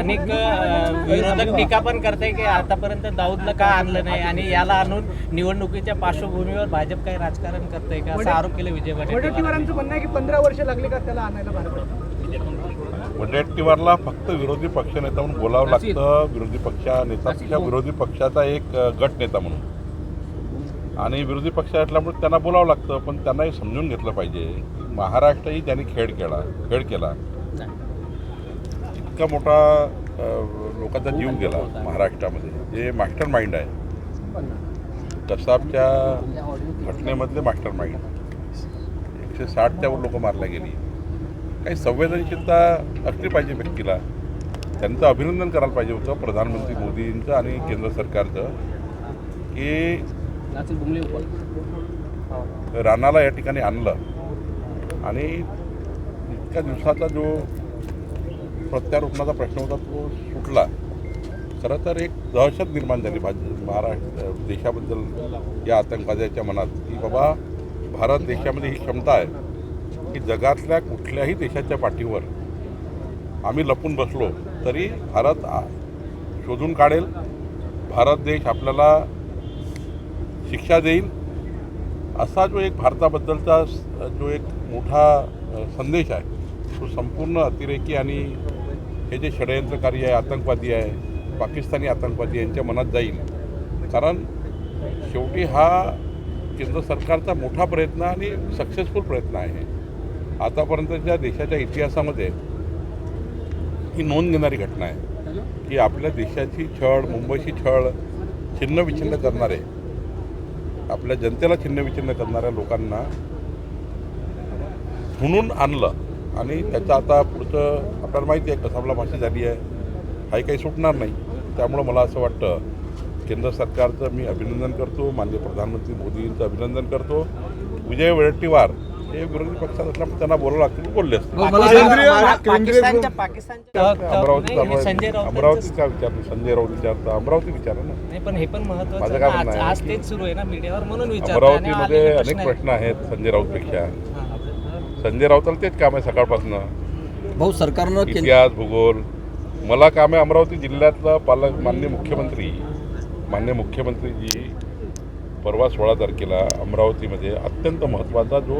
अनेक विरोधक टीका पण करताय की आतापर्यंत दाऊदला का आणलं नाही? आणि याला आणून निवडणुकीच्या पार्श्वभूमीवर भाजप काही राजकारण करतंय का? असा आरोप केला विजय वडेट्टीवार वडेट्टीवारांचं म्हणणं आहे की पंधरा वर्ष लागली का त्याला आणायला भारतात वडेट्टीवारला फक्त विरोधी पक्षनेता म्हणून बोलावं लागतं. विरोधी पक्षा नेता त्या विरोधी पक्षाचा एक गट नेता म्हणून. आणि विरोधी पक्ष असल्यामुळे त्यांना बोलावं लागतं पण त्यांनाही समजून घेतलं पाहिजे. महाराष्ट्रही त्यांनी खेळ केला खेळ केला. इतका मोठा लोकांचा जीव गेला महाराष्ट्रामध्ये. जे मास्टर माइंड आहे. कसाबच्या घटनेमधले मास्टर माइंड. एकशे साठ त्यावर लोक मारल्या गेली. काही संवेदनशीलता असली पाहिजे व्यक्तीला. त्यांचं अभिनंदन करायला पाहिजे होतं प्रधानमंत्री मोदींचं आणि केंद्र सरकारचं. की राणाला या ठिकाणी आणलं. आणि इतक्या दिवसाचा जो प्रत्यारोपणाचा प्रश्न होता तो सुटला. खरं तर एक दहशत निर्माण झाली भाज महाराष्ट्र देशाबद्दल या आतंकवाद्याच्या मनात. की बाबा भारत देशामध्ये ही क्षमता आहे की जगातल्या कुठल्याही देशाच्या पाठीवर आम्ही लपून बसलो तरी भारत आ- शोधून काढेल. भारत देश आपल्याला शिक्षा देईल. असा जो एक भारताबद्दलचा स- जो एक मोठा संदेश आहे तो संपूर्ण अतिरेकी आणि हे जे षडयंत्रकारी आहे आतंकवादी आहे पाकिस्तानी आतंकवादी यांच्या मनात जाईल. कारण शेवटी हा केंद्र सरकारचा मोठा प्रयत्न आणि सक्सेसफुल प्रयत्न आहे. आतापर्यंतच्या देशाच्या इतिहासामध्ये ही नोंद घेणारी घटना आहे की आपल्या देशाची छळ मुंबईची छळ छिन्नविछिन्न करणारे आपल्या जनतेला छिन्नविछिन्न करणाऱ्या लोकांना म्हणून आणलं. आणि त्याचं आता पुढचं आपल्याला माहिती आहे कसाबला फाशी झाली आहे. हाही काही सुटणार नाही. त्यामुळं मला असं वाटतं केंद्र सरकारचं मी अभिनंदन करतो माननीय प्रधानमंत्री मोदींचं अभिनंदन करतो. विजय वडेट्टीवार हे विरोधी पक्षात असल्यामुळे त्यांना बोलावं लागतं बोलले हे संजय अमरावती राऊत का विचारलं संजय राऊत विचारतं. अमरावती विचारा ना. नाही पण हे पण महत्वाचं माझं आहे काय. म्हणणं आज आहे आज की तेच सुरू आहे ना मीडियावर म्हणून विचार अमरावतीमध्ये अनेक प्रश्न आहेत संजय राऊतपेक्षा. संजय राऊताला तेच काम आहे सकाळपासून. भाऊ सरकारनं इतिहास भूगोल. मला काम आहे अमरावती जिल्ह्यातलं पालक मान्य मुख्यमंत्री. मान्य मुख्यमंत्रीजी परवा सोळा तारखेला अमरावतीमध्ये अत्यंत महत्त्वाचा जो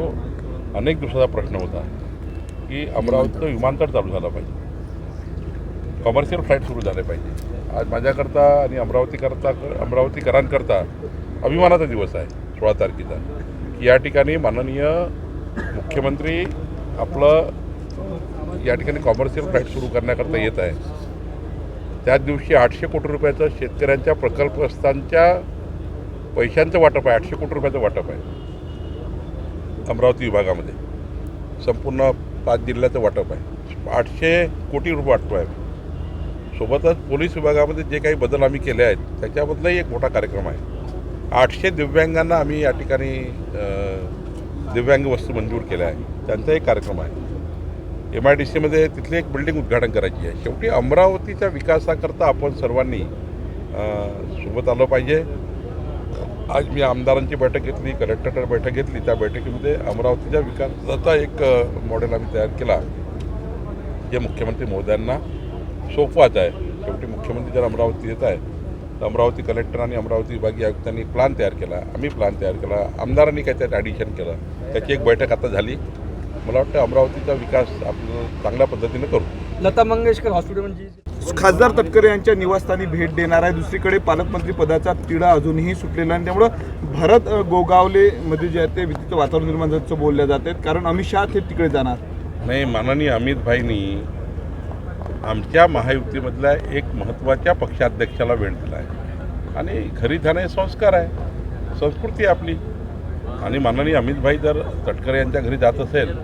अनेक दिवसाचा प्रश्न होता की अमरावतीचं विमानतळ चालू झालं पाहिजे. कमर्शियल फ्लाईट सुरू झाले पाहिजे. आज माझ्याकरता आणि अमरावतीकरता अमरावतीकरांकरता अभिमानाचा दिवस आहे सोळा तारखेचा. की या ठिकाणी माननीय मुख्यमंत्री आपलं या ठिकाणी कॉमर्शियल फ्लाईट सुरू करण्याकरता येत आहे. त्याच दिवशी आठशे कोटी रुपयाचं शेतकऱ्यांच्या प्रकल्पग्रस्तांच्या पैशांचं वाटप आहे. आठशे कोटी रुपयाचं वाटप आहे. अमरावती विभागामध्ये. संपूर्ण पाच जिल्ह्याचं वाटप आहे. आठशे कोटी रुपये वाटतो आहे. सोबतच पोलीस विभागामध्ये जे काही बदल आम्ही केले आहेत त्याच्याबद्दलही एक मोठा कार्यक्रम आहे. आठशे दिव्यांगांना आम्ही या ठिकाणी दिव्यांग वस्तू मंजूर केल्या आहे त्यांचा एक कार्यक्रम आहे. एम आय डी सीमध्ये तिथली एक बिल्डिंग उद्घाटन करायची आहे. शेवटी अमरावतीच्या विकासाकरता आपण सर्वांनी सोबत आलं पाहिजे. आज मी आमदारांची बैठक घेतली कलेक्टर बैठक घेतली. त्या बैठकीमध्ये अमरावतीच्या विकासाचा एक मॉडेल आम्ही तयार केला. जे मुख्यमंत्री महोदयांना सोपवाच आहे. शेवटी मुख्यमंत्री जर अमरावती येत आहे तर अमरावती कलेक्टर आणि अमरावती विभागीय आयुक्तांनी प्लॅन तयार केला. आम्ही प्लॅन तयार केला. आमदारांनी काय त्यात ॲडिशन केलं. त्याची एक बैठक आता झाली. मला वाटतं अमरावतीचा विकास आपण चांगल्या पद्धतीने करू. लता मंगेशकर हॉस्पिटल म्हणजे खासदार तटकरे यांच्या निवासस्थानी भेट देणार आहे. दुसरीकडे पालकमंत्री पदाचा तिढा अजूनही सुटलेला नाही. त्यामुळं भरत गोगावले मध्ये जे आहे ते विचित्र वातावरण निर्माण झाल्याचं बोलल्या जाते कारण अमित शहा थेट तिकडे जाणार. नाही माननीय अमित भाईंनी आमच्या महायुतीमधल्या एक महत्त्वाच्या पक्षाध्यक्षाला वेळ दिला आहे. आणि घरी हे संस्कार आहे. संस्कृती आपली. आणि माननीय अमितभाई जर तटकरे यांच्या घरी जात असेल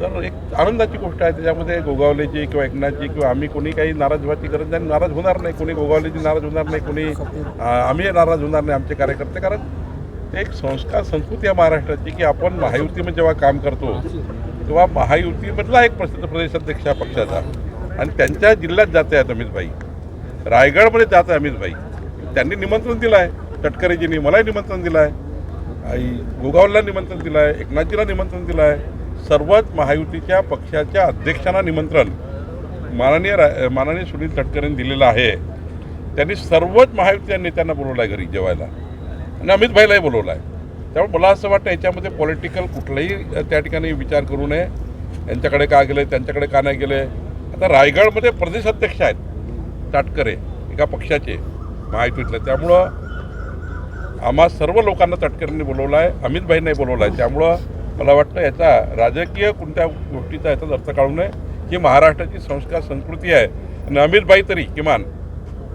तर एक आनंदाची गोष्ट आहे. त्याच्यामध्ये गोगावलेची किंवा एकनाथची किंवा आम्ही कोणी काही नाराज व्हायची गरज नाही. नाराज होणार नाही. कोणी गोगावलेची नाराज होणार नाही. कोणी आम्ही नाराज होणार नाही आमचे कार्यकर्ते. कारण ते एक संस्कार संस्कृती आहे महाराष्ट्राची की आपण महायुतीमध्ये जेव्हा काम करतो तेव्हा महायुतीमधला एक प्रसिद्ध प्रदेशाध्यक्ष पक्षाचा. आणि त्यांच्या जिल्ह्यात जात आहेत अमितभाई रायगडमध्ये जात आहे अमितभाई त्यांनी निमंत्रण दिलं आहे तटकरेजींनी मलाही निमंत्रण दिलं आहे आई गोगावला निमंत्रण दिलं आहे एकनाथजीला निमंत्रण दिलं आहे सर्वच महायुतीच्या पक्षाच्या अध्यक्षांना निमंत्रण माननीय रा माननीय सुनील तटकरेंनी दिलेलं आहे. त्यांनी सर्वच महायुतीच्या नेत्यांना बोलवलं आहे घरी जेवायला. आणि अमित भाईलाही बोलवलं आहे त्यामुळे मला असं वाटतं याच्यामध्ये पॉलिटिकल कुठलाही त्या ठिकाणी विचार करू नये. यांच्याकडे का गेले त्यांच्याकडे का नाही गेले? आता रायगडमध्ये प्रदेशाध्यक्ष आहेत. ताटकरे एका पक्षाचे महायुतीतलं त्यामुळं आम्हा सर्व लोकांना ताटकरेंनी बोलवलं आहे अमितभाईंनी बोलवलं आहे त्यामुळं मला वाटतं याचा राजकीय कोणत्या गोष्टीचा याचाच अर्थ काढू नये. ही महाराष्ट्राची संस्कार संस्कृती आहे. आणि अमितभाई तरी किमान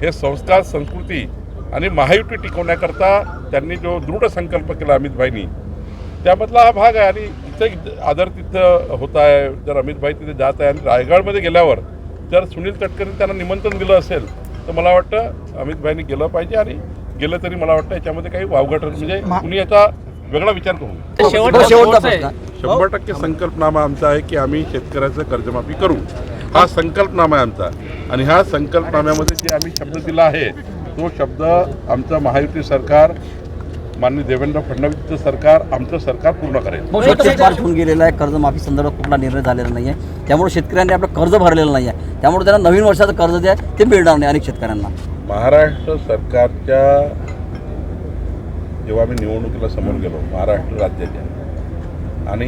हे संस्कार संस्कृती आणि महायुती टिकवण्याकरता त्यांनी जो दृढ संकल्प केला अमितभाईंनी त्यामधला हा भाग आहे आणि तिथे आदर तिथं होत आहे. जर अमित भाई तिथे जात आहे आणि रायगडमध्ये गेल्यावर जर सुनील तटकरेंनी त्यांना निमंत्रण दिलं असेल तर मला वाटतं अमित भाईंनी गेलं पाहिजे आणि गेलं तरी मला वाटतं याच्यामध्ये काही वावगट म्हणजे कुणी याचा वेगळा विचार करू आहे. प्रश्न. शंभर टक्के संकल्पनामा आमचा आहे की आम्ही शेतकऱ्याचं कर्जमाफी करू. हा संकल्पनामा आहे आमचा. आणि ह्या संकल्पनाम्यामध्ये जे आम्ही शब्द दिला आहे तो शब्द आमचं महायुती सरकार माननीय देवेंद्र फडणवीसचं सरकार आमचं सरकार पूर्ण करेल. होऊन गेलेला आहे कर्जमाफी संदर्भात कुठला निर्णय झालेला नाही आहे त्यामुळे शेतकऱ्यांनी आपलं कर्ज भरलेलं नाही आहे त्यामुळे त्यांना नवीन वर्षाचं कर्ज जे आहे ते मिळणार नाही अनेक शेतकऱ्यांना. महाराष्ट्र सरकारच्या जेव्हा आम्ही निवडणुकीला समोर गेलो महाराष्ट्र राज्याच्या आणि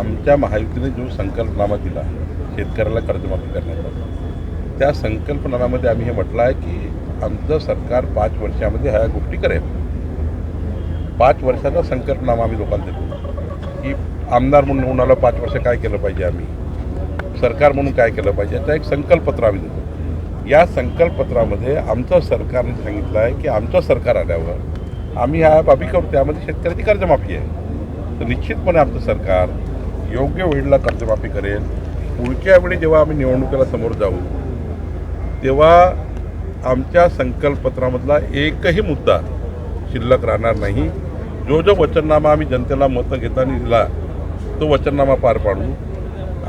आमच्या महायुतीने जो संकल्पनामा दिला शेतकऱ्याला कर्जमाफी करण्याचा त्या संकल्पनामामध्ये आम्ही हे म्हटलं आहे की आमचं सरकार पाच वर्षामध्ये ह्या गोष्टी करेल. पाच वर्षाचा संकटनामा आम्ही लोकांना देतो. की आमदार म्हणून निवडून पाच वर्ष काय केलं पाहिजे आम्ही? सरकार म्हणून काय केलं पाहिजे? याचा एक संकल्पपत्र आम्ही देतो. या संकल्पपत्रामध्ये आमचं सरकारने सांगितलं आहे की आमचं सरकार आल्यावर आम्ही ह्या बाबी करू. त्यामध्ये शेतकऱ्याची कर्जमाफी आहे. तर निश्चितपणे आमचं सरकार योग्य वेळेला कर्जमाफी करेल. पुढच्या वेळी जेव्हा आम्ही निवडणुकीला समोर जाऊ तेव्हा आमच्या संकल्पपत्रामधला एकही मुद्दा शिल्लक राहणार नाही. जो जो वचननामा आम्ही जनतेला मतं घेताना दिला तो वचननामा पार पाडू.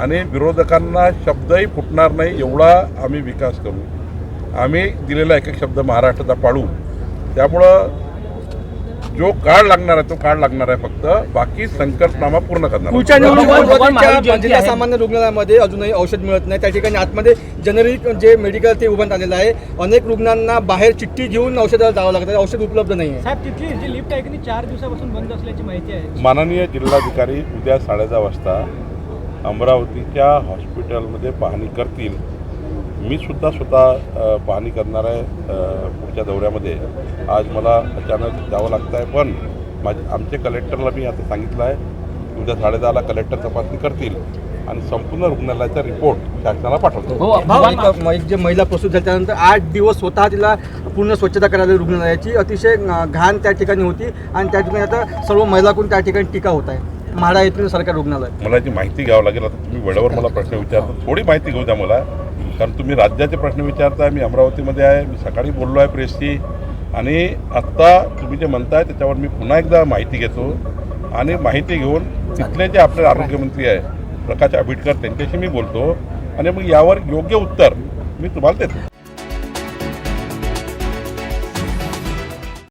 आणि विरोधकांना शब्दही फुटणार नाही एवढा आम्ही विकास करू. आम्ही दिलेला एक एक शब्द महाराष्ट्राचा पाडू त्यामुळं जो काळ लागणार आहे तो काळ लागणार आहे फक्त बाकी संकल्पनामा पूर्ण करणार. सामान्य रुग्णालयामध्ये अजूनही औषध मिळत नाही. त्या ठिकाणी आतमध्ये जनरिक जे मेडिकल ते उभारण्यात आलेलं आहे. अनेक रुग्णांना बाहेर चिठ्ठी घेऊन औषधाला जावं लागतं. औषध उपलब्ध नाही आहे साहेब तिथली जी लिफ्ट आहे की नाही चार दिवसापासून बंद असल्याची माहिती आहे. माननीय जिल्हाधिकारी उद्या साडेदहा वाजता अमरावतीच्या हॉस्पिटलमध्ये पाहणी करतील. मी सुद्धा स्वतः पाहणी करणार आहे पुढच्या दौऱ्यामध्ये. आज मला अचानक जावं लागतं आहे पण माझे आमचे कलेक्टरला मी आता सांगितलं आहे उद्या साडेदहाला कलेक्टर तपासणी करतील आणि संपूर्ण रुग्णालयाचा रिपोर्ट शासनाला पाठवतो. एक एक जे महिला प्रसूत झाली त्यानंतर आठ दिवस स्वतः तिला पूर्ण स्वच्छता करायला रुग्णालयाची अतिशय घाण त्या ठिकाणी होती आणि त्या ठिकाणी आता सर्व महिलाकडून त्या ठिकाणी टीका होत आहे. म्हाडा येथील सरकारी रुग्णालय. मला याची माहिती घ्यावं लागेल आता तुम्ही वेळेवर मला प्रश्न विचारता थोडी माहिती घेऊ द्या मला. कारण तुम्ही राज्याचे प्रश्न विचारताय मी अमरावतीमध्ये आहे मी सकाळी बोललो आहे प्रेसशी आणि आत्ता तुम्ही जे म्हणताय त्याच्यावर मी पुन्हा एकदा माहिती घेतो. आणि माहिती घेऊन तिथले जे आपले आरोग्यमंत्री आहे प्रकाश आंबेडकर त्यांच्याशी मी बोलतो. आणि मग यावर योग्य उत्तर मी तुम्हाला देतो.